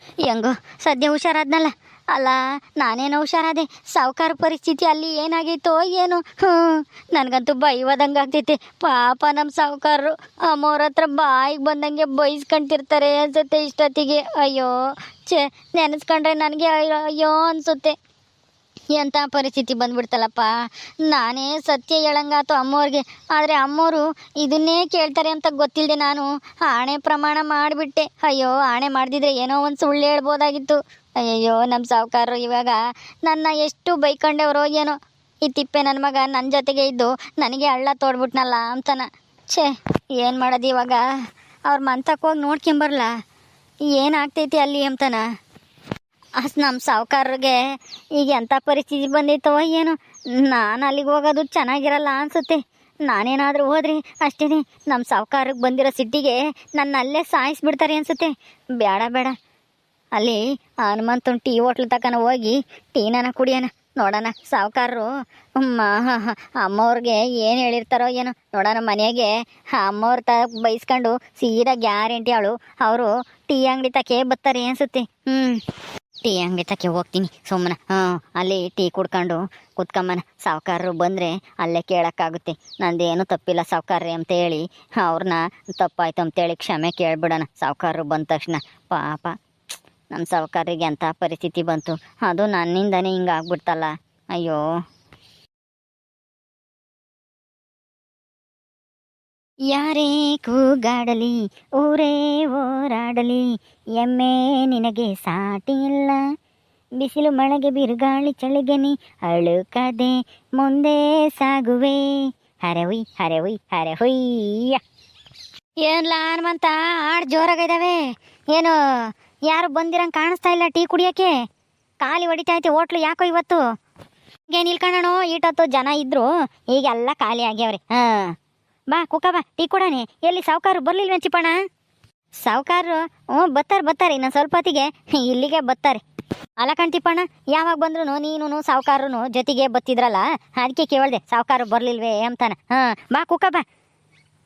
ಹೆಂಗೋ, ಸದ್ಯ ಹುಷಾರಾದ್ನಲ್ಲ? ಅಲ್ಲ, ನಾನೇನೋ ಹುಷಾರಾದೆ. ಸಾವುಕಾರ ಪರಿಸ್ಥಿತಿ ಅಲ್ಲಿ ಏನಾಗೈತೋ ಏನು. ಹ್ಞೂ, ನನಗಂತೂ ಬೈವದಂಗೆ ಆಗ್ತೈತೆ. ಪಾಪ ನಮ್ಮ ಸಾವುಕಾರರು. ಅಮ್ಮವ್ರ ಹತ್ರ ಬಾಯಿಗೆ ಬಂದಂಗೆ ಬೈಸ್ಕೊಂತಿರ್ತಾರೆ ಅನ್ಸುತ್ತೆ ಇಷ್ಟೊತ್ತಿಗೆ. ಅಯ್ಯೋ, ಛೇ, ನೆನೆಸ್ಕೊಂಡ್ರೆ ನನಗೆ ಅಯ್ಯೋ ಅನಿಸುತ್ತೆ. ಎಂಥ ಪರಿಸ್ಥಿತಿ ಬಂದ್ಬಿಡ್ತಲ್ಲಪ್ಪ? ನಾನೇ ಸತ್ಯ ಹೇಳಂಗಾತು ಅಮ್ಮವ್ರಿಗೆ ಆದರೆ ಅಮ್ಮೋರು ಇದನ್ನೇ ಕೇಳ್ತಾರೆ ಅಂತ ಗೊತ್ತಿಲ್ಲದೆ ನಾನು ಆಣೆ ಪ್ರಮಾಣ ಮಾಡಿಬಿಟ್ಟೆ. ಅಯ್ಯೋ, ಆಣೆ ಮಾಡ್ದಿದ್ರೆ ಏನೋ ಒಂದು ಸುಳ್ಳು ಹೇಳ್ಬೋದಾಗಿತ್ತು. ಅಯ್ಯಯ್ಯೋ ನಮ್ಮ ಸಾವುಕಾರರು ಇವಾಗ ನನ್ನ ಎಷ್ಟು ಬೈಕೊಂಡವ್ರೋ ಏನೋ. ಈ ತಿಪ್ಪೆ ನನ್ನ ಮಗ ನನ್ನ ಜೊತೆಗೆ ಇದ್ದು ನನಗೆ ಹಳ್ಳ ತೋಡ್ಬಿಟ್ನಲ್ಲ ಅಂತನ. ಛೇ, ಏನು ಮಾಡೋದು ಇವಾಗ? ಅವ್ರ ಮಂತಕ್ಕೆ ಹೋಗಿ ಏನಾಗ್ತೈತಿ ಅಲ್ಲಿ ಅಂತನ? ಅಸ್ ನಮ್ಮ ಸಾವುಕಾರರಿಗೆ ಈಗ ಎಂಥ ಪರಿಸ್ಥಿತಿ ಬಂದಿತ್ತವ ಏನು, ನಾನು ಅಲ್ಲಿಗೆ ಹೋಗೋದು ಚೆನ್ನಾಗಿರಲ್ಲ ಅನಿಸುತ್ತೆ. ನಾನೇನಾದರೂ ಹೋದ್ರಿ ಅಷ್ಟೇ ನಮ್ಮ ಸಾವುಕಾರಕ್ಕೆ ಬಂದಿರೋ ಸಿಟ್ಟಿಗೆ ನನ್ನ ಅಲ್ಲೇ ಸಾಯಿಸ್ಬಿಡ್ತಾರೆ ಅನ್ಸುತ್ತೆ. ಬೇಡ ಬೇಡ ಅಲ್ಲಿ ಹನುಮಂತನ ಟೀ ಹೋಟ್ಲ್ ತಕನ ಹೋಗಿ ಟೀನನ ಕುಡಿಯೋಣ. ನೋಡೋಣ ಸಾವುಕಾರರು ಅಮ್ಮವ್ರಿಗೆ ಏನು ಹೇಳಿರ್ತಾರೋ ಏನೋ. ನೋಡೋಣ ಮನೆಗೆ ಅಮ್ಮವ್ರ ತ ಬೈಸ್ಕೊಂಡು ಸೀದಾ ಗ್ಯಾರಂಟಿ ಅವಳು ಅವರು ಟೀ ಅಂಗಡಿ ತಕೇ ಬರ್ತಾರೆ ಅನ್ಸುತ್ತೆ. ಹ್ಞೂ ಟೀ ಅಂಗಡಿ ತಕ್ಕೆ ಹೋಗ್ತೀನಿ ಸುಮ್ಮನೆ. ಹಾಂ ಅಲ್ಲಿ ಟೀ ಕುಡ್ಕೊಂಡು ಕುತ್ಕೊಂಬನ ಸಾವುಕಾರರು ಬಂದರೆ ಅಲ್ಲೇ ಕೇಳೋಕ್ಕಾಗುತ್ತೆ. ನಂದೇನು ತಪ್ಪಿಲ್ಲ ಸಾವುಕಾರ್ರಿ ಅಂತ ಹೇಳಿ ಅವ್ರನ್ನ ತಪ್ಪಾಯ್ತು ಅಂತೇಳಿ ಕ್ಷಮೆ ಕೇಳಿಬಿಡೋಣ. ಸಾವುಕಾರರು ಬಂದ ತಕ್ಷಣ ಪಾಪ ನಮ್ಮ ಸಾವುಕಾರರಿಗೆ ಎಂಥ ಪರಿಸ್ಥಿತಿ ಬಂತು. ಅದು ನನ್ನಿಂದನೇ ಹಿಂಗೆ ಆಗ್ಬಿಡ್ತಲ್ಲ ಅಯ್ಯೋ. ಯಾರೇ ಕೂಗಾಡಲಿ, ಊರೇ ಓರಾಡಲಿ ಎಮ್ಮೆ ನಿನಗೆ ಸಾಟಿ ಇಲ್ಲ ಬಿಸಿಲು ಮಳೆಗೆ ಬಿರುಗಾಳಿ ಚಳಿಗೆನಿ ಅಳುಕದೆ ಮುಂದೆ ಸಾಗುವೆ. ಹರೆ ಹುಯ್ ಹರೆ ಹುಯ್ ಹರೆ ಹುಯ್ಯ ಏನ್ಲ ಹನುಮಂತ ಹಾಡು ಜೋರಾಗಿದ್ದಾವೆ ಏನು, ಯಾರು ಬಂದಿರಂಗೆ ಕಾಣಿಸ್ತಾ ಇಲ್ಲ ಟೀ ಕುಡಿಯೋಕ್ಕೆ? ಖಾಲಿ ಹೊಡಿತಾ ಐತೆ ಹೋಟ್ಲು ಯಾಕೋ ಇವತ್ತು? ಹಿಂಗೆ ನಿಲ್ಕೊಂಡಣೋ ಈಟತ್ತು ಜನ ಇದ್ರು ಈಗೆಲ್ಲ ಖಾಲಿ ಆಗ್ಯಾವ್ರಿ. ಹಾಂ. ಬಾ ಕುಕ್ಕ ಬಾ, ಟೀ ಕೊಡಾನೆ ಎಲ್ಲಿ ಸಾವುಕಾರು ಬರ್ಲಿಲ್ವ ಚಿಪ್ಪಣ ಸಾವುಕಾರರು ಹ್ಞೂ ಬತ್ತಾರೆ ಬತ್ತಾರೆ ಇನ್ನೊಂದು ಸ್ವಲ್ಪ ಹೊತ್ತಿಗೆ ಇಲ್ಲಿಗೆ ಬತ್ತಾರೆ ಅಲ್ಲ ಕಣ್ತಿಪ್ಪಣ್ಣ ಯಾವಾಗ ಬಂದ್ರು ನೀನು ಸಾವುಕಾರನು ಜೊತೆಗೆ ಬತ್ತಿದ್ರಲ್ಲ ಅದಕ್ಕೆ ಕೇಳ್ದೆ, ಸಾವುಕಾರ ಬರ್ಲಿಲ್ವೇ ಅಂತಾನೆ. ಹಾಂ, ಬಾ ಕುಕ್ಕ ಬಾ.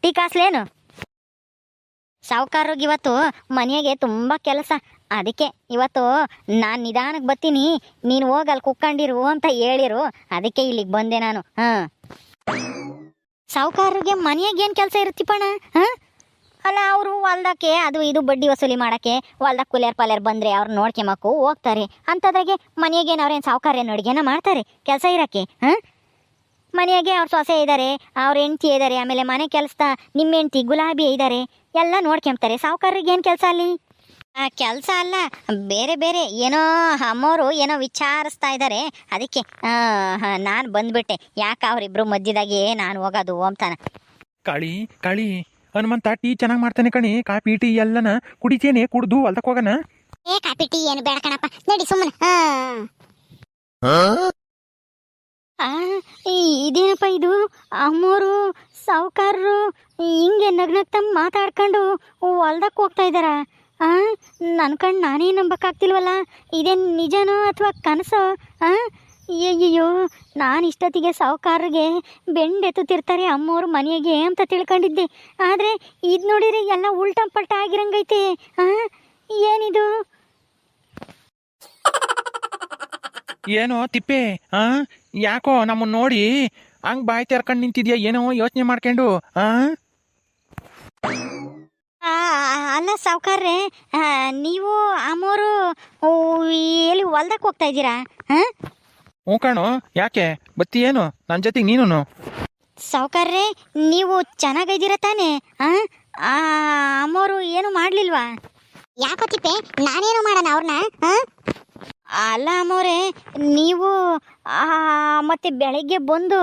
ಟೀ ಕಾಸ್ಲೇನು? ಸಾವುಕಾರ ಇವತ್ತು ಮನೆಗೆ ತುಂಬ ಕೆಲಸ. ಅದಕ್ಕೆ ಇವತ್ತು ನಾನು ನಿಧಾನಕ್ಕೆ ಬತ್ತೀನಿ ನೀನು ಹೋಗಲ್ಲಿ ಕುಕ್ಕೊಂಡಿರು ಅಂತ ಹೇಳಿರು. ಅದಕ್ಕೆ ಇಲ್ಲಿಗೆ ಬಂದೆ ನಾನು. ಹಾಂ. ಸಾವುಕಾರರಿಗೆ ಮನೆಯಾಗ ಏನು ಕೆಲಸ ಇರುತ್ತಿಪ್ಪಣ್ಣ ಹಾಂ? ಅಲ್ಲ, ಅವರು ಹೊಲ್ದಕ್ಕೆ, ಅದು ಇದು ಬಡ್ಡಿ ವಸೂಲಿ ಮಾಡೋಕ್ಕೆ, ಹೊಲ್ದಾಗ ಕುಲಿಯರ್ ಪಾಲ್ಯರ್ ಬಂದರೆ ಅವ್ರು ನೋಡ್ಕೊಂಬಕ್ಕು ಹೋಗ್ತಾರೆ. ಅಂಥದ್ರಾಗೆ ಮನೆಯಾಗೇನು ಅವ್ರೇನು ಸಾವುಕಾರ ಏನು ಅಡುಗೆನ ಮಾಡ್ತಾರೆ, ಕೆಲಸ ಇರೋಕ್ಕೆ, ಹಾಂ? ಮನೆಯಾಗೆ ಅವ್ರ ಸೊಸೆ ಇದ್ದಾರೆ ಅವ್ರ ಹೆಂಡ್ತಿ ಇದ್ದಾರೆ ಆಮೇಲೆ ಮನೆ ಕೆಲಸ ನಿಮ್ಮ ಹೆಂಡ್ತಿ ಗುಲಾಬಿ ಇದ್ದಾರೆ ಎಲ್ಲ ನೋಡ್ಕೊಂತಾರೆ ಸಾವುಕಾರರಿಗೆ ಏನು ಕೆಲಸ ಅಲ್ಲಿ? ಕೆಲಸ ಅಲ್ಲ ಬೇರೆ ಬೇರೆ ಏನೋ ಅಮ್ಮೋರು ಏನೋ ವಿಚಾರಿಸ್ತಾ ಇದ್ದಾರೆ ಅದಕ್ಕೆ ನಾನು ಬಂದ್ಬಿಟ್ಟೆ. ಯಾಕೆ ಅವರಿಬ್ರು ಮಧ್ಯದಾಗೆ ನಾನು ಹೋಗೋದು ಅಂತಾನ. ಕಾಳಿ ಕಾಳಿ ಹನುಮಂತ ಟೀ ಚೆನ್ನಾಗಿ ಮಾಡ್ತಾನೆ ಕಣಿ. ಕಾಫಿ ಟೀ ಎಲ್ಲನ ಕುಡಿತೇನೆ ಕುಡ್ದು ಹೊಲ್ದಕ್ಕೆ ಹೋಗೋಣ. ಏ ಕಾಪಿ ಟೀ ಏನು ಬೇಡ ಕಣಪ್ಪ. ನಡಿ ಸುಮ್ಮನೆ. ಆ. ಇದೇನಪ್ಪ ಇದು? ಅಮ್ಮೋರು ಸಾವುಕಾರರು ಹಿಂಗೆ ನಗ್ನಗ್ತಮ್ಮ ಮಾತಾಡ್ಕೊಂಡು ಹೊಲ್ದಕ್ಕೆ ಹೋಗ್ತಾ ಇದ್ದಾರ? ಆ ನನ್ನ ಕಣ್ಣು ನಾನೇ ನಂಬಕ್ಕಾಗ್ತಿಲ್ವಲ್ಲ? ಇದೇನು ನಿಜನೋ ಅಥವಾ ಕನಸೋ? ಹಾಂ ಅಯ್ಯಯ್ಯೋ, ನಾನು ಇಷ್ಟೊತ್ತಿಗೆ ಸಾವುಕಾರರಿಗೆ ಬೆಂಡೆತ್ತುತ್ತಿರ್ತಾರೆ ಅಮ್ಮೋರು ಮನೆಗೆ ಅಂತ ತಿಳ್ಕೊಂಡಿದ್ದೆ. ಆದರೆ ಇದು ನೋಡಿರಿ ಎಲ್ಲ ಉಲ್ಟಂ ಪಲ್ಟ ಆಗಿರಂಗೈತೆ. ಹಾಂ ಏನಿದು? ಏನೋ ತಿಪ್ಪೆ ಹಾಂ ಯಾಕೋ ನಮ್ಮನ್ನು ನೋಡಿ ಹಂಗೆ ಬಾಯಿ ತೆರ್ಕೊಂಡು ನಿಂತಿದ್ಯಾ ಏನೋ ಯೋಚನೆ ಮಾಡ್ಕೊಂಡು, ಆ ಆ, ಅಲ್ಲ ಸಾವುಕಾರ್ರೆ ನೀವು ಅಮ್ಮೋರು ಎಲ್ಲಿ ಹೊಲ್ದಕ್ಕೆ ಹೋಗ್ತಾ ಇದ್ದೀರಾ? ಹಾಂ? ಹ್ಞೂ ಕಣೋ ಯಾಕೆ? ಬತ್ತಿ ಏನು? ನನ್ನ ಜೊತೆಗೆ ನೀನು ಸಾವುಕಾರ್ರೆ ನೀವು ಚೆನ್ನಾಗಿದ್ದೀರ ತಾನೇ? ಹಾಂ ಅಮ್ಮೋರು ಏನು ಮಾಡಲಿಲ್ವಾ? ಯಾಕೆ ತಿಪ್ಪೆ ನಾನೇನು ಮಾಡೋಣ ಅವ್ರನ್ನ ಹಾಂ ಅಲ್ಲ ಅಮ್ಮೋರೆ ನೀವು ಮತ್ತೆ ಬೆಳಗ್ಗೆ ಬಂದು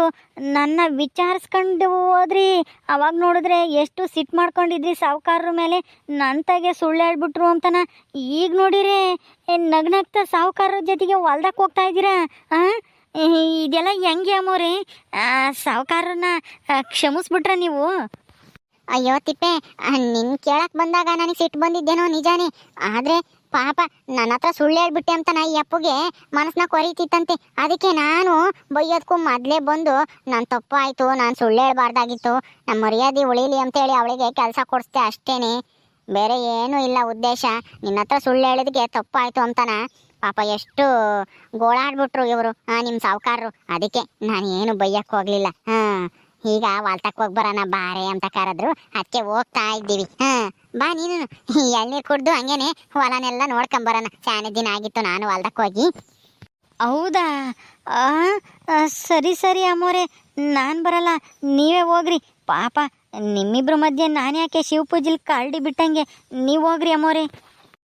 ನನ್ನ ವಿಚಾರಿಸ್ಕೊಂಡು ಹೋದ್ರಿ. ಅವಾಗ ನೋಡಿದ್ರೆ ಎಷ್ಟು ಸಿಟ್ಟು ಮಾಡ್ಕೊಂಡಿದ್ರಿ ಸಾವುಕಾರರ ಮೇಲೆ. ನಂತಾಗೆ ಸುಳ್ಳು ಹೇಳ್ಬಿಟ್ರು ಅಂತನ. ಈಗ ನೋಡಿರಿ ನಗ್ನಗ್ತ ಸಾಹುಕಾರರ ಜೊತೆಗೆ ಹೊಲ್ದಕ್ಕೆ ಹೋಗ್ತಾ ಇದ್ದೀರಾ? ಹಾಂ ಇದೆಲ್ಲ ಹೆಂಗೆ ಅಮ್ಮವ್ರಿ? ಸಾವುಕಾರನ್ನ ಕ್ಷಮಿಸ್ಬಿಟ್ರ ನೀವು? ಅಯ್ಯೋ ತಿಪ್ಪೆ ನಿನ್ ಕೇಳಕ್ ಬಂದಾಗ ನನಗೆ ಸಿಟ್ಟು ಬಂದಿದ್ದೇನೋ ನಿಜಾನೇ. ಆದ್ರೆ ಪಾಪ ನನ್ನ ಹತ್ರ ಸುಳ್ಳು ಹೇಳ್ಬಿಟ್ಟೆ ಅಂತ ನಾ ಈ ಅಪ್ಪಗೆ ಮನಸ್ಸನ್ನ ಕೊರೀತಿತ್ತಂತೆ. ಅದಕ್ಕೆ ನಾನು ಬೈಯೋದಕ್ಕೂ ಮೊದಲೇ ಬಂದು ತಪ್ಪು ಆಯಿತು ನಾನು ಸುಳ್ಳು ಹೇಳ್ಬಾರ್ದಾಗಿತ್ತು. ನಮ್ಮ ಮರ್ಯಾದೆ ಉಳಿಲಿ ಅಂತೇಳಿ ಅವಳಿಗೆ ಕೆಲಸ ಕೊಡಿಸ್ದೆ ಅಷ್ಟೇನೆ. ಬೇರೆ ಏನೂ ಇಲ್ಲ ಉದ್ದೇಶ. ನಿನ್ನ ಹತ್ರ ಸುಳ್ಳು ಹೇಳಿದಕ್ಕೆ ತಪ್ಪಾಯ್ತು ಅಂತಾನ. ಪಾಪ ಎಷ್ಟು ಗೋಳಾಡ್ಬಿಟ್ರು ಇವರು ನಿಮ್ಮ ಸಾವುಕಾರರು. ಅದಕ್ಕೆ ನಾನು ಏನು ಬೈಯಕ್ಕೆ ಹೋಗಲಿಲ್ಲ. ಹಾಂ. ಈಗ ವಾಲ್ತಕ್ಕೆ ಹೋಗಿ ಬರೋಣ ಬಾರೆ ಅಂತ ಕರೆದ್ರು. ಅದಕ್ಕೆ ಹೋಗ್ತಾ ಇದ್ದೀವಿ. ಹಾ ಬಾ ನೀನು. ಎಳ್ನೀರು ಕುಡ್ದು ಹಂಗೇನೆ ಹೊಲನೆಲ್ಲ ನೋಡ್ಕೊಂಬರೋಣ ಚಾನೆ ದಿನ ಆಗಿತ್ತು ನಾನು ಹೊಲ್ದಕ್ಕೆ ಹೋಗಿ. ಹೌದಾ? ಸರಿ ಸರಿ ಅಮ್ಮೋರೆ. ನಾನು ಬರಲ್ಲ ನೀವೇ ಹೋಗ್ರಿ. ಪಾಪ ನಿಮ್ಮಿಬ್ರ ಮಧ್ಯೆ ನಾನು ಯಾಕೆ ಶಿವ ಪೂಜಿಲ್ ಕಾಲ್ಡಿ ಬಿಟ್ಟಂಗೆ? ನೀವು ಹೋಗ್ರಿ ಅಮ್ಮೋರೆ.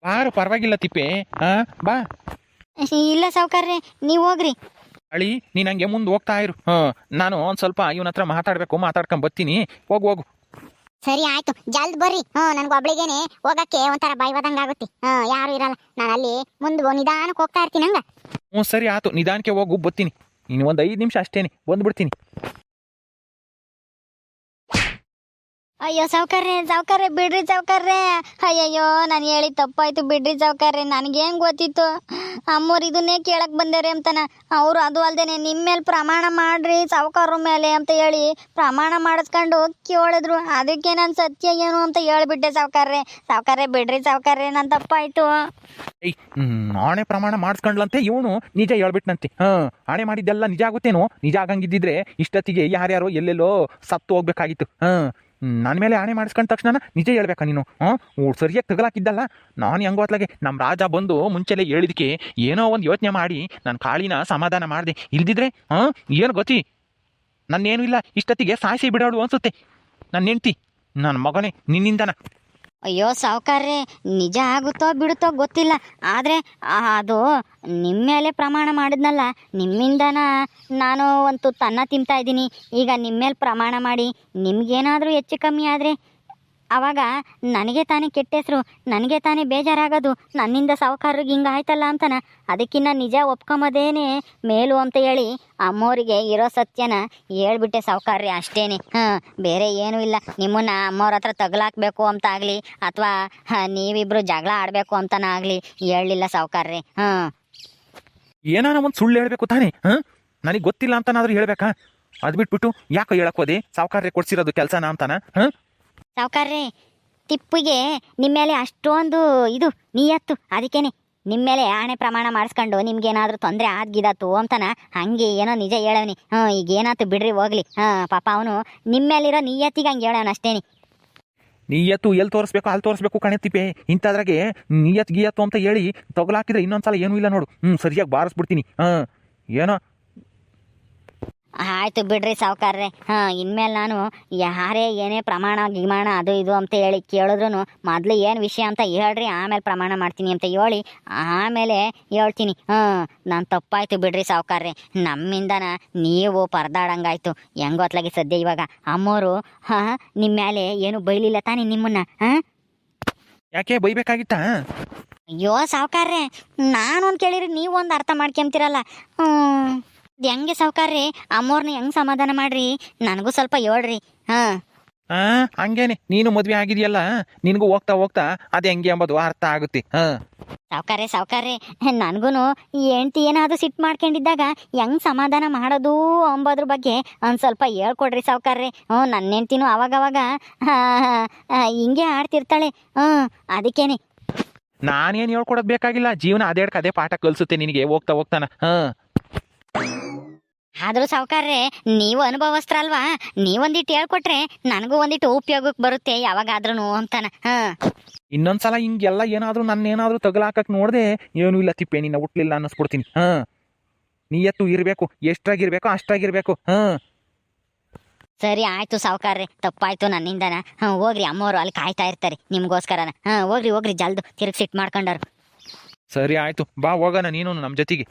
ಬಾರು ಪರವಾಗಿಲ್ಲ ತಿಪ್ಪೆ ಹಾ ಬಾ. ಇಲ್ಲ ಸಾವುಕಾರ್ರೆ ನೀವು ಹೋಗ್ರಿ. ಅಳಿ ನೀನ್ ಹಂಗೆ ಮುಂದೆ ಹೋಗ್ತಾ ಇರು. ಹ್ಮ್ ನಾನು ಒಂದ್ ಸ್ವಲ್ಪ ಇವನ ಹತ್ರ ಮಾತಾಡ್ಬೇಕು ಮಾತಾಡ್ಕೊಂಡ್ ಬರ್ತೀನಿ. ಹೋಗು ಹೋಗು. ಸರಿ ಆಯ್ತು. ಜಲ್ದ್ ಬರ್ರಿ. ಹ್ಞೂ ನನ್ಗೆ ಒಬ್ಳಿಗೇನೆ ಹೋಗಕ್ಕೆ ಒಂಥರ ಬೈವಾದಂಗ ಆಗುತ್ತೆ. ಹ್ಮ್ ಯಾರು ಇರಲ್ಲ. ನಾನು ಅಲ್ಲಿ ಮುಂದೆ ನಿಧಾನಕ್ಕೆ ಹೋಗ್ತಾ ಇರ್ತೀನಿ ಹಂಗ. ಹ್ಞೂ ಸರಿ ಆಯ್ತು ನಿಧಾನಕ್ಕೆ ಹೋಗು ಬರ್ತೀನಿ. ನೀನು ಒಂದು ಐದು ನಿಮಿಷ ಅಷ್ಟೇನೆ ಬಂದ್ಬಿಡ್ತೀನಿ. ಅಯ್ಯೋ ಸಾವುಕಾರ್ರೆ ಸಾವುಕಾರ್ರೆ, ಬಿಡ್ರಿ ಸಾವುಕಾರ್ರೆ. ಅಯ್ಯಯ್ಯೋ, ನಾನು ಹೇಳಿ ತಪ್ಪಾಯ್ತು ಬಿಡ್ರಿ ಸಾವುಕಾರ್ರೆ. ನನಗೇನು ಗೊತ್ತಿತ್ತು? ಅಮ್ಮೋರ್ ಇದನ್ನೇ ಕೇಳಕ್ ಬಂದಾರೆ ಅಂತನ. ಅವರು ಅದು ಅಲ್ದೇನೆ ನಿಮ್ಮ ಮೇಲೆ ಪ್ರಮಾಣ ಮಾಡ್ರಿ ಸಾವುಕಾರ್ರ ಮೇಲೆ ಅಂತ ಹೇಳಿ ಪ್ರಮಾಣ ಮಾಡಿಸ್ಕೊಂಡು ಕೇಳಿದ್ರು. ಅದಕ್ಕೆ ನಾನು ಸತ್ಯ ಏನು ಅಂತ ಹೇಳ್ಬಿಟ್ಟೆ ಸಾವುಕಾರ್ರೆ. ಸಾವುಕಾರ್ರೆ, ಬಿಡ್ರಿ ಸಾವುಕಾರ್ರೆ ನನ್ನ ತಪ್ಪಾಯ್ತು. ಆಣೆ ಪ್ರಮಾಣ ಮಾಡಿಸ್ಕೊಂಡ್ಲಂತೆ ಇವನು. ನಿಜ ಹೇಳ್ಬಿಟ್ನಂತೆ. ಹಾ ಆಣೆ ಮಾಡಿದ್ದೆಲ್ಲ ನಿಜ ಆಗುತ್ತೇನೋ? ನಿಜ ಆಗಂಗಿದ್ದಿದ್ರೆ ಇಷ್ಟೊತ್ತಿಗೆ ಯಾರ್ಯಾರೋ ಎಲ್ಲೆಲ್ಲೋ ಸತ್ತು ಹೋಗ್ಬೇಕಾಗಿತ್ತು. ಹಾ ನನ್ನ ಮೇಲೆ ಆಣೆ ಮಾಡಿಸ್ಕೊಂಡ ತಕ್ಷಣ ನಿಜ ಹೇಳ್ಬೇಕ ನೀನು? ಹ್ಞೂ ಸರಿಯಾಗಿ ತಗಲಾಕಿದ್ದಲ್ಲ? ನಾನು ಹೆಂಗೋ ಅತ್ಲಾಗೆ ನಮ್ಮ ರಾಜ ಬಂದು ಮುಂಚೆಲೆ ಹೇಳಿದಕ್ಕೆ ಏನೋ ಒಂದು ಯೋಚನೆ ಮಾಡಿ ನನ್ನ ಕಾಳಿನ ಸಮಾಧಾನ ಮಾಡಿದೆ. ಇಲ್ದಿದ್ರೆ ಹಾಂ ಏನು ಗೊತ್ತಿ? ನನ್ನೇನು ಇಲ್ಲ, ಇಷ್ಟೊತ್ತಿಗೆ ಸಾಯಿಸಿ ಬಿಡೋಡು ಅನ್ಸುತ್ತೆ. ನನ್ನ ಹೆಂಡ್ತಿ ನನ್ನ ಮಗನೇ ನಿನ್ನಿಂದನ. ಅಯ್ಯೋ ಸಾವುಕಾರ್ರೆ, ನಿಜ ಆಗುತ್ತೋ ಬಿಡುತ್ತೋ ಗೊತ್ತಿಲ್ಲ. ಆದರೆ ಅದು ನಿಮ್ಮ ಮೇಲೆ ಪ್ರಮಾಣ ಮಾಡಿದ್ನಲ್ಲ, ನಿಮ್ಮಿಂದನ ನಾನು ಒಂದು ತನ್ನ ಅನ್ನ ತಿಂತಾ ಇದ್ದೀನಿ. ಈಗ ನಿಮ್ಮ ಮೇಲೆ ಪ್ರಮಾಣ ಮಾಡಿ, ನಿಮಗೇನಾದರೂ ಹೆಚ್ಚು ಕಮ್ಮಿ ಆದರೆ ಆವಾಗ ನನಗೆ ತಾನೇ ಕೆಟ್ಟ ಹೆಸರು, ನನಗೆ ತಾನೇ ಬೇಜಾರಾಗೋದು, ನನ್ನಿಂದ ಸಾವುಕಾರರಿಗೆ ಹಿಂಗೆ ಆಯ್ತಲ್ಲ ಅಂತನ. ಅದಕ್ಕಿನ್ನ ನಿಜ ಒಪ್ಕೊಂಬೋದೇನೆ ಮೇಲು ಅಂತ ಹೇಳಿ ಅಮ್ಮೋರಿಗೆ ಇರೋ ಸತ್ಯನ ಹೇಳ್ಬಿಟ್ಟೆ ಸಾವುಕಾರ್ರಿ ಅಷ್ಟೇನೆ. ಹಾಂ, ಬೇರೆ ಏನೂ ಇಲ್ಲ. ನಿಮ್ಮನ್ನ ಅಮ್ಮೋರ ಹತ್ರ ತಗಲಾಕ್ಬೇಕು ಅಂತ ಆಗಲಿ ಅಥವಾ ನೀವಿಬ್ರು ಜಗಳ ಆಡಬೇಕು ಅಂತನ ಆಗಲಿ ಹೇಳಲಿಲ್ಲ ಸಾವುಕಾರ್ರಿ ಹಾಂ. ಏನಾನ ಒಂದು ಸುಳ್ಳು ಹೇಳಬೇಕು ತಾನೇ? ಹಾಂ? ನನಗೆ ಗೊತ್ತಿಲ್ಲ ಅಂತನಾದ್ರೂ ಹೇಳಬೇಕಾ? ಅದು ಬಿಟ್ಬಿಟ್ಟು ಯಾಕೆ ಹೇಳಕ್ಕೋದೆ ಸಾವುಕಾರ್ರೆ ಕೊಡ್ಸಿರೋದು ಕೆಲಸನ ಅಂತಾನ? ಹಾಂ? ಸಾವುಕಾರ್ರಿ, ತಿಪ್ಪಿಗೆ ನಿಮ್ಮ ಮೇಲೆ ಅಷ್ಟೊಂದು ಇದು ನಿಯತ್ತು. ಅದಕ್ಕೇನೆ ನಿಮ್ಮ ಮೇಲೆ ಆಣೆ ಪ್ರಮಾಣ ಮಾಡಿಸ್ಕೊಂಡು ನಿಮ್ಗೇನಾದರೂ ತೊಂದರೆ ಆದ್ಗಿದಾತು ಅಂತನ ಹಂಗೆ ಏನೋ ನಿಜ ಹೇಳವ್ನಿ. ಹಾಂ ಈಗ ಏನಾಯ್ತು ಬಿಡ್ರಿ ಹೋಗ್ಲಿ. ಹಾಂ ಪಾಪ ಅವನು ನಿಮ್ಮ ಮೇಲಿರೋ ನಿಯತ್ತಿಗೆ ಹಂಗೆ ಹೇಳೋಣ ಅಷ್ಟೇನಿ. ನೀಯತ್ತು ಎಲ್ಲಿ ತೋರಿಸ್ಬೇಕು ಅಲ್ಲಿ ತೋರಿಸ್ಬೇಕು ತಿಪ್ಪೆ. ಇಂಥದ್ರಾಗೆ ನಿಯತ್ ಗೀಯತ್ತು ಅಂತ ಹೇಳಿ ತೊಗಲಾಕಿದ್ರೆ ಇನ್ನೊಂದು ಸಲ ಏನೂ ಇಲ್ಲ ನೋಡು. ಹ್ಞೂ, ಸರಿಯಾಗಿ ಬಾರಿಸ್ಬಿಡ್ತೀನಿ. ಹಾಂ ಏನೋ ಆಯ್ತು ಬಿಡ್ರಿ ಸಾವುಕಾರ್ರೆ. ಹಾಂ ಇನ್ಮೇಲೆ ನಾನು ಯಾರೇ ಏನೇ ಪ್ರಮಾಣ ಗಿಮಾಣ ಅದು ಇದು ಅಂತ ಹೇಳಿ ಕೇಳಿದ್ರು ಮೊದ್ಲು ಏನು ವಿಷಯ ಅಂತ ಹೇಳ್ರಿ ಆಮೇಲೆ ಪ್ರಮಾಣ ಮಾಡ್ತೀನಿ ಅಂತ ಹೇಳಿ ಆಮೇಲೆ ಹೇಳ್ತೀನಿ. ಹಾಂ ನಾನು ತಪ್ಪಾಯ್ತು ಬಿಡ್ರಿ ಸಾವುಕಾರ್ರೆ. ನಮ್ಮಿಂದನ ನೀವು ಪರದಾಡಂಗಾಯ್ತು. ಹೆಂಗೊತ್ಲಾಗಿ ಸದ್ಯ ಇವಾಗ? ಅಮ್ಮೋರು ಹಾಂ ನಿಮ್ಮ ಮೇಲೆ ಏನು ಬೈಲಿಲ್ಲ ತಾನೇ ನಿಮ್ಮನ್ನ? ಹಾಂ? ಯಾಕೆ ಬೈಬೇಕಾಗಿತ್ತಾ? ಅಯ್ಯೋ ಸಾವುಕಾರ್ರೆ ನಾನೊಂದು ಕೇಳಿರಿ ನೀವು ಒಂದು ಅರ್ಥ ಮಾಡ್ಕೊಂತೀರಲ್ಲ. ಹ್ಞೂ ಇದು ಹೆಂಗೆ ಸಾವುಕಾರ್ರಿ? ಅಮ್ಮೋರ್ನ ಹೆಂಗೆ ಸಮಾಧಾನ ಮಾಡ್ರಿ? ನನಗೂ ಸ್ವಲ್ಪ ಹೇಳ್ರಿ. ಹಾಂ. ಆ ಹಂಗೇನೆ. ನೀನು ಮದ್ವೆ ಆಗಿದೆಯಲ್ಲ ನಿನಗೂ ಹೋಗ್ತಾ ಹೋಗ್ತಾ ಅದು ಹೆಂಗೆ ಎಂಬುದು ಅರ್ಥ ಆಗುತ್ತೆ. ಹಾಂ. ಸಾವುಕಾರ್ರೆ ಸಾವುಕಾರ್ರೆ. ನನಗೂ ಹೆಂಡ್ತಿ ಏನಾದರೂ ಸಿಟ್ಟು ಮಾಡ್ಕೊಂಡಿದ್ದಾಗ ಹೆಂಗೆ ಸಮಾಧಾನ ಮಾಡೋದು ಅಂಬೋದ್ರ ಬಗ್ಗೆ ಒಂದು ಸ್ವಲ್ಪ ಹೇಳ್ಕೊಡ್ರಿ ಸಾವುಕಾರ್ರೆ. ಹ್ಞೂ ನನ್ನ ಹೆಂಡ್ತಿನೂ ಅವಾಗವಾಗ ಆ, ಆ, ಹಿಂಗೆ ಆಡ್ತಿರ್ತಾಳೆ. ಹ್ಞೂ ಅದಕ್ಕೇನೆ. ನಾನೇನು ಹೇಳ್ಕೊಡೋದು ಬೇಕಾಗಿಲ್ಲ. ಜೀವನ ಅದೇ ಅದೇ ಪಾಠ ಕಲಿಸುತ್ತೆ ನಿನಗೆ ಹೋಗ್ತಾ ಹೋಗ್ತಾನ. ಹಾಂ. ಆದರೂ ಸಾವುಕಾರ್ರೆ ನೀವು ಅನುಭವಸ್ತ್ರಲ್ವಾ? ನೀವೊಂದಿಟ್ಟು ಹೇಳ್ಕೊಟ್ರೆ ನನಗೂ ಒಂದಿಟ್ಟು ಉಪಯೋಗಕ್ಕೆ ಬರುತ್ತೆ ಯಾವಾಗಾದ್ರೂ ಅಂತಾನ. ಹಾಂ. ಇನ್ನೊಂದ್ಸಲ ಹಿಂಗೆಲ್ಲ ಏನಾದರೂ ನನ್ನ ಏನಾದರೂ ತಗಲಾಕಕ್ಕೆ ನೋಡ್ದೆ ಏನೂ ಇಲ್ಲ ತಿಪ್ಪೆ ನಿನ್ನ ಹುಟ್ಲಿಲ್ಲ ಅನ್ನಿಸ್ಬಿಡ್ತೀನಿ. ಹಾಂ. ನಿಯತ್ತು ಇರಬೇಕು ಎಷ್ಟಾಗಿರ್ಬೇಕು ಅಷ್ಟಾಗಿರ್ಬೇಕು. ಹಾಂ. ಸರಿ ಆಯ್ತು ಸಾವುಕಾರ್ರೆ ತಪ್ಪಾಯ್ತು ನನ್ನಿಂದನ. ಹಾಂ ಹೋಗ್ರಿ ಅಮ್ಮವರು ಅಲ್ಲಿ ಕಾಯ್ತಾ ಇರ್ತಾರೆ ನಿಮ್ಗೋಸ್ಕರನ. ಹಾಂ ಹೋಗ್ರಿ ಹೋಗ್ರಿ ಜಲ್ದು ತಿರುಗಿ ಸಿಟ್ಟು ಮಾಡ್ಕೊಂಡಾರು ಸರಿ ಆಯ್ತು. ಬಾ ಹೋಗೋಣ ನೀನು ನಮ್ಮ ಜೊತೆಗೆ.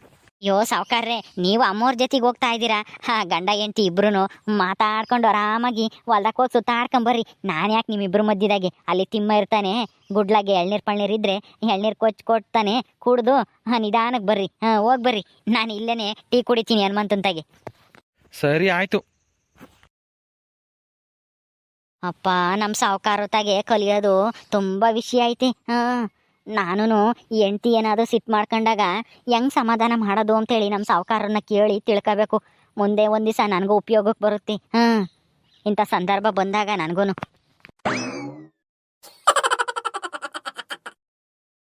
ಅಯ್ಯೋ ಸಾವುಕಾರ್ರೆ ನೀವು ಅಮ್ಮೋರ್ ಜೊತೆಗೆ ಹೋಗ್ತಾ ಇದ್ದೀರಾ? ಹಾ ಗಂಡ ಹೆಂಡತಿ ಇಬ್ರು ಮಾತಾಡ್ಕೊಂಡು ಆರಾಮಾಗಿ ಹೊಲ್ದಕ್ಕೆ ಹೋಗಿ ಸುತ್ತಾಡ್ಕೊಂಬರ್ರಿ ನಾನು ಯಾಕೆ ನಿಮ್ಮಿಬ್ರು ಮಧ್ಯದಾಗೆ? ಅಲ್ಲಿ ತಿಮ್ಮ ಇರ್ತಾನೆ ಗುಡ್ಲಾಗೆ ಎಳ್ನೀರು ಪಳ್ನೀರು ಇದ್ರೆ ಎಳ್ನೀರು ಕೊಚ್ಚಿ ಕೊಡ್ತಾನೆ ಕುಡ್ದು ಹಾಂ ನಿಧಾನಕ್ಕೆ ಬರ್ರಿ. ಹಾಂ ಹೋಗಿ ಬರ್ರಿ. ನಾನು ಇಲ್ಲೇನೆ ಟೀ ಕುಡಿತೀನಿ ಹನುಮಂತಂತಾಗೆ. ಸರಿ ಆಯ್ತು. ಅಪ್ಪ ನಮ್ಮ ಸಾವುಕಾರತಾಗೆ ಕಲಿಯೋದು ತುಂಬ ವಿಷಯ ಐತಿ. ಹಾಂ. ನಾನು ಎಂಟಿ ಏನಾದರೂ ಸಿಟ್ಟು ಮಾಡ್ಕೊಂಡಾಗ ಹೆಂಗೆ ಸಮಾಧಾನ ಮಾಡೋದು ಅಂತೇಳಿ ನಮ್ಮ ಸಾವುಕಾರನ್ನ ಕೇಳಿ ತಿಳ್ಕೋಬೇಕು. ಮುಂದೆ ಒಂದು ದಿವಸ ನನಗೂ ಉಪಯೋಗಕ್ಕೆ ಬರುತ್ತೆ. ಹಾಂ ಇಂಥ ಸಂದರ್ಭ ಬಂದಾಗ ನನಗೂ